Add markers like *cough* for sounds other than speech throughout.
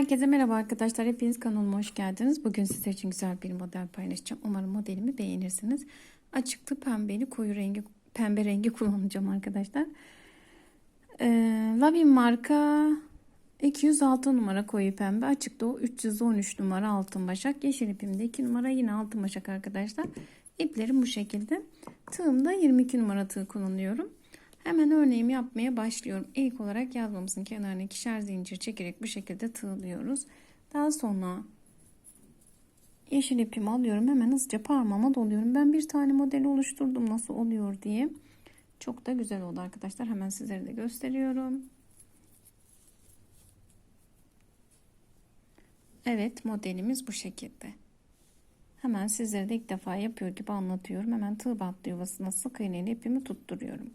Herkese merhaba arkadaşlar. Hepiniz kanalıma hoş geldiniz. Bugün sizler için güzel bir model paylaşacağım. Umarım modelimi beğenirsiniz. Açıklı pembeli koyu rengi pembe rengi *laughs* kullanacağım arkadaşlar. Ee, Lavin marka 206 numara koyu pembe. Açıkta o 313 numara altın başak. Yeşil ipimde 2 numara yine altın başak arkadaşlar. İplerim bu şekilde. Tığımda 22 numara tığ kullanıyorum. Hemen örneğimi yapmaya başlıyorum. İlk olarak yazmamızın kenarına ikişer zincir çekerek bu şekilde tığlıyoruz. Daha sonra yeşil ipimi alıyorum. Hemen hızlıca parmağıma doluyorum. Ben bir tane model oluşturdum nasıl oluyor diye. Çok da güzel oldu arkadaşlar. Hemen sizlere de gösteriyorum. Evet modelimiz bu şekilde. Hemen sizlere de ilk defa yapıyor gibi anlatıyorum. Hemen tığ battı yuvasına sık iğneyle ipimi tutturuyorum.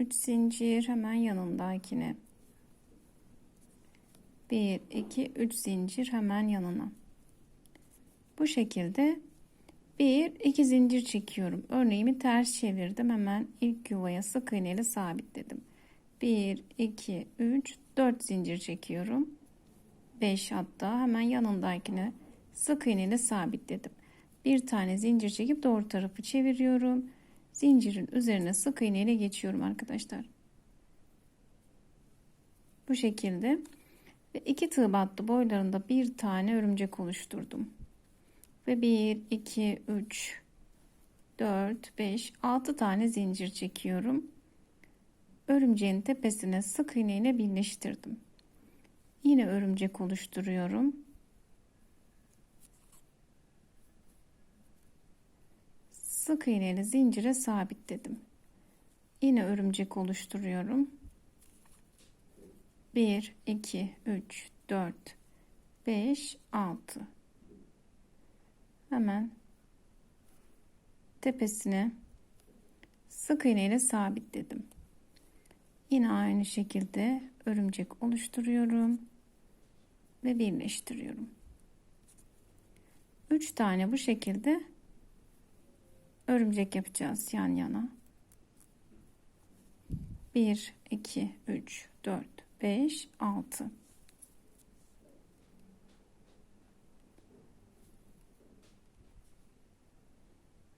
3 zincir hemen yanındakine. 1 2 3 zincir hemen yanına. Bu şekilde 1 2 zincir çekiyorum. Örneğimi ters çevirdim. Hemen ilk yuvaya sık iğneyle sabitledim. 1 2 3 4 zincir çekiyorum. 5 hatta hemen yanındakine sık iğneyle sabitledim. Bir tane zincir çekip doğru tarafı çeviriyorum zincirin üzerine sık iğne ile geçiyorum arkadaşlar. Bu şekilde ve iki tığ battı boylarında bir tane örümcek oluşturdum. Ve 1 2 3 4 5 6 tane zincir çekiyorum. Örümceğin tepesine sık iğne ile birleştirdim. Yine örümcek oluşturuyorum. Sık iğneyle zincire sabitledim. Yine örümcek oluşturuyorum. 1 2 3 4 5 6 Hemen tepesine sık iğneyle sabitledim. Yine aynı şekilde örümcek oluşturuyorum ve birleştiriyorum. 3 tane bu şekilde örümcek yapacağız yan yana. 1 2 3 4 5 6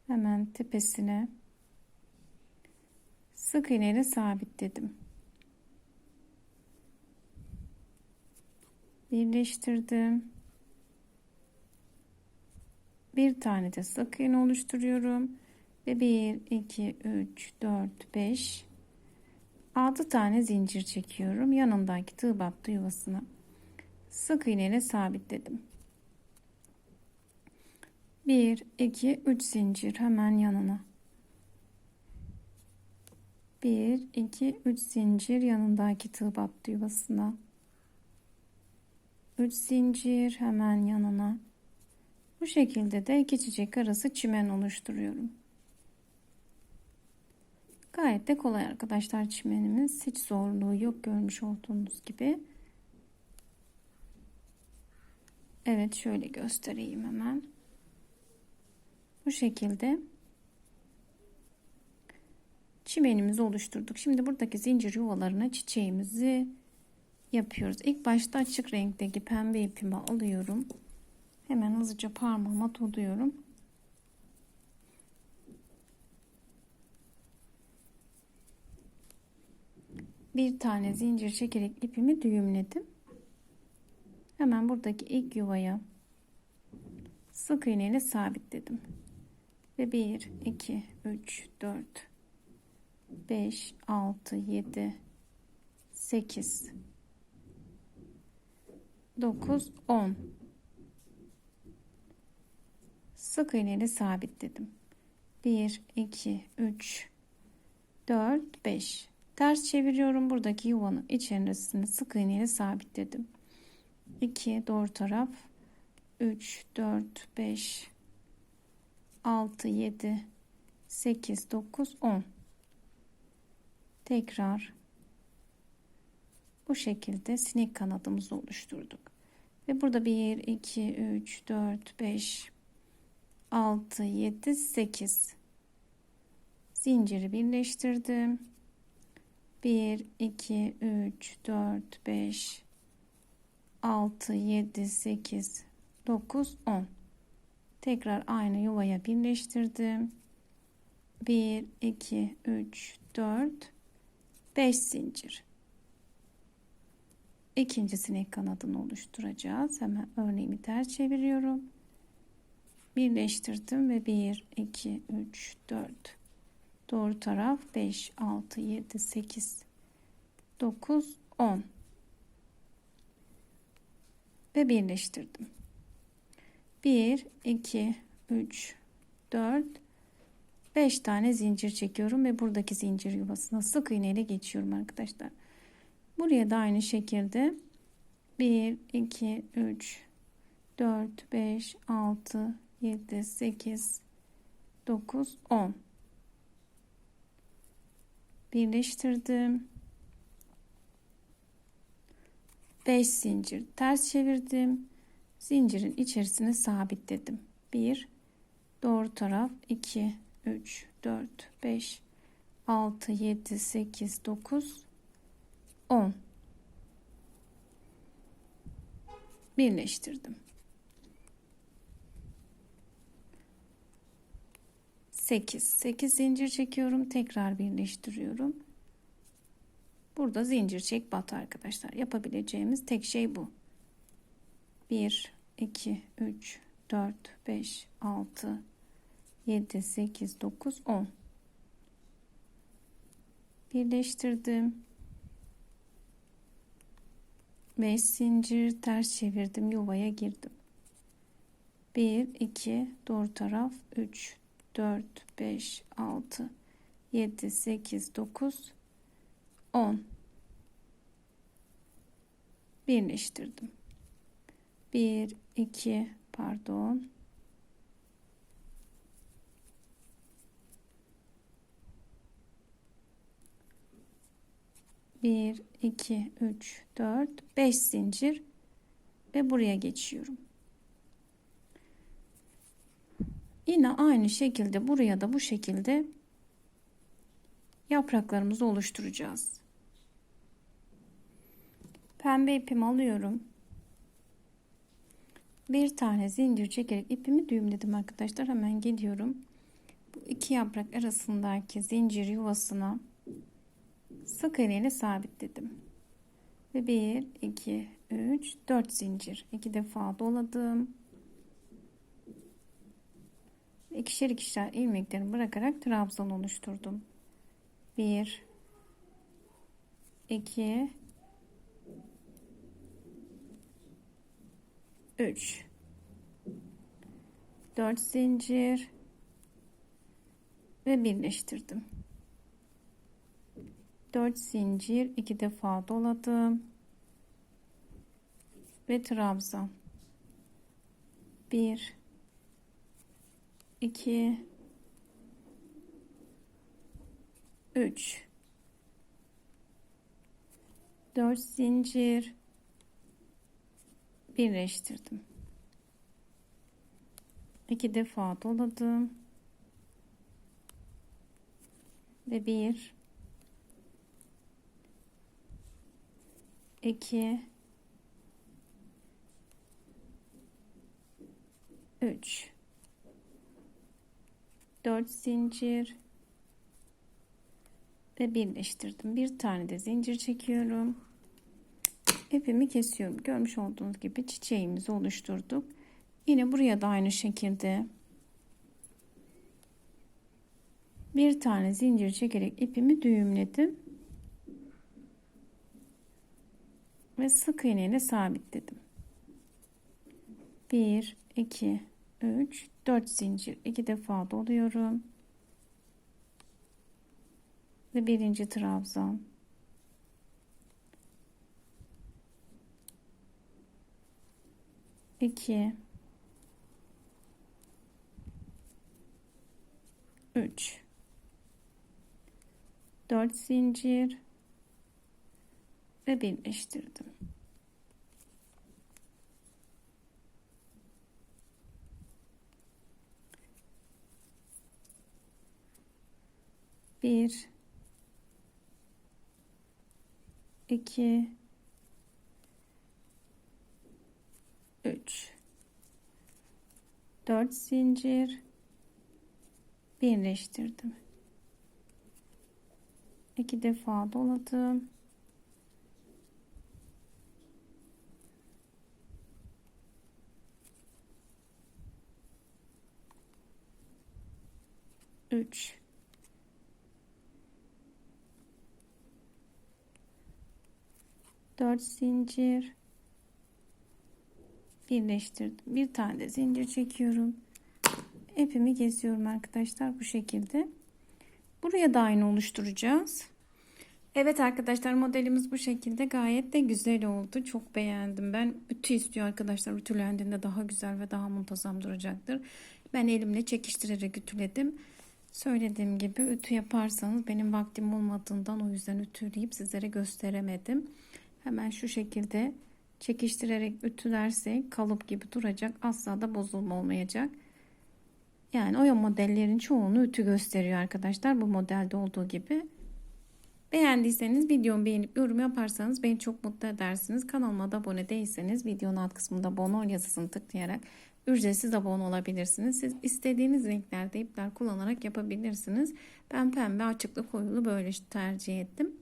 Hemen tepesine sık iğneyle sabitledim. Birleştirdim. Bir tane de sık iğne oluşturuyorum. Ve 1, 2, 3, 4, 5, 6 tane zincir çekiyorum. Yanındaki tığ battı yuvasına sık iğne ile sabitledim. 1, 2, 3 zincir hemen yanına. 1, 2, 3 zincir yanındaki tığ battı yuvasına. 3 zincir hemen yanına. Bu şekilde de iki çiçek arası çimen oluşturuyorum. Gayet de kolay arkadaşlar çimenimiz. Hiç zorluğu yok görmüş olduğunuz gibi. Evet şöyle göstereyim hemen. Bu şekilde çimenimizi oluşturduk. Şimdi buradaki zincir yuvalarına çiçeğimizi yapıyoruz. İlk başta açık renkteki pembe ipimi alıyorum. Hemen hızlıca parmağıma doluyorum. Bir tane zincir çekerek ipimi düğümledim. Hemen buradaki ilk yuvaya sık iğne ile sabitledim. Ve 1 2 3 4 5 6 7 8 9 10 sık iğne ile sabitledim. 1 2 3 4 5 Ters çeviriyorum. Buradaki yuvanın içerisine sık iğne ile sabitledim. 2 doğru taraf. 3 4 5 6 7 8 9 10 tekrar. Bu şekilde sinek kanadımızı oluşturduk. Ve burada 1 2 3 4 5 6 7 8 zinciri birleştirdim 1, 2, 3, 4, 5, 6, 7, 8, 9, 10. Tekrar aynı yuvaya birleştirdim. 1, 2, 3, 4, 5 zincir. İkinci sinek kanadını oluşturacağız. Hemen örneğimi ters çeviriyorum. Birleştirdim ve 1, 2, 3, 4. Doğru taraf 5, 6, 7, 8, 9, 10 ve birleştirdim. 1 2 3 4 5 tane zincir çekiyorum ve buradaki zincir yuvasına sık iğne ile geçiyorum arkadaşlar. Buraya da aynı şekilde 1 2 3 4 5 6 7 8 9 10 birleştirdim 5 zincir ters çevirdim. Zincirin içerisine sabitledim. 1 doğru taraf 2 3 4 5 6 7 8 9 10 birleştirdim. 8 8 zincir çekiyorum tekrar birleştiriyorum Burada zincir çek bat arkadaşlar. Yapabileceğimiz tek şey bu. 1, 2, 3, 4, 5, 6, 7, 8, 9, 10. Birleştirdim. 5 zincir ters çevirdim. Yuvaya girdim. 1, 2, doğru taraf 3, 4, 5, 6, 7, 8, 9, 10 birleştirdim. 1 2 pardon bir iki üç dört beş zincir ve buraya geçiyorum. Yine aynı şekilde buraya da bu şekilde yapraklarımızı oluşturacağız. Pembe ipimi alıyorum. Bir tane zincir çekerek ipimi düğümledim arkadaşlar. Hemen geliyorum. Bu iki yaprak arasındaki zincir yuvasına sık iğne ile sabitledim. Ve 1, 2, 3, 4 zincir. iki defa doladım. İkişer ikişer ilmeklerimi bırakarak trabzan oluşturdum. 1 2 3 4 zincir ve birleştirdim. 4 zincir iki defa doladım. Ve trabzan. 1 2 3 4 zincir. Birleştirdim. İki defa doladım. Ve bir. İki. Üç dört zincir ve birleştirdim. Bir tane de zincir çekiyorum ipimi kesiyorum. Görmüş olduğunuz gibi çiçeğimizi oluşturduk. Yine buraya da aynı şekilde bir tane zincir çekerek ipimi düğümledim. Ve sık iğne ile sabitledim. 1 2 3 4 zincir iki defa doluyorum. Ve birinci trabzan 2 3 4 zincir ve birleştirdim. Bir, iki, 3 4 zincir birleştirdim. İki defa doladım. Üç. Dört zincir birleştirdim. Bir tane de zincir çekiyorum. İpimi kesiyorum arkadaşlar bu şekilde. Buraya da aynı oluşturacağız. Evet arkadaşlar modelimiz bu şekilde gayet de güzel oldu. Çok beğendim. Ben ütü istiyor arkadaşlar. Ütülendiğinde daha güzel ve daha muntazam duracaktır. Ben elimle çekiştirerek ütüledim. Söylediğim gibi ütü yaparsanız benim vaktim olmadığından o yüzden ütüleyip sizlere gösteremedim. Hemen şu şekilde çekiştirerek ütülersek kalıp gibi duracak. Asla da bozulma olmayacak. Yani o modellerin çoğunu ütü gösteriyor arkadaşlar. Bu modelde olduğu gibi. Beğendiyseniz videomu beğenip yorum yaparsanız beni çok mutlu edersiniz. Kanalıma da abone değilseniz videonun alt kısmında abone ol yazısını tıklayarak ücretsiz abone olabilirsiniz. Siz istediğiniz renklerde ipler kullanarak yapabilirsiniz. Ben pembe açıklı koyulu böyle tercih ettim.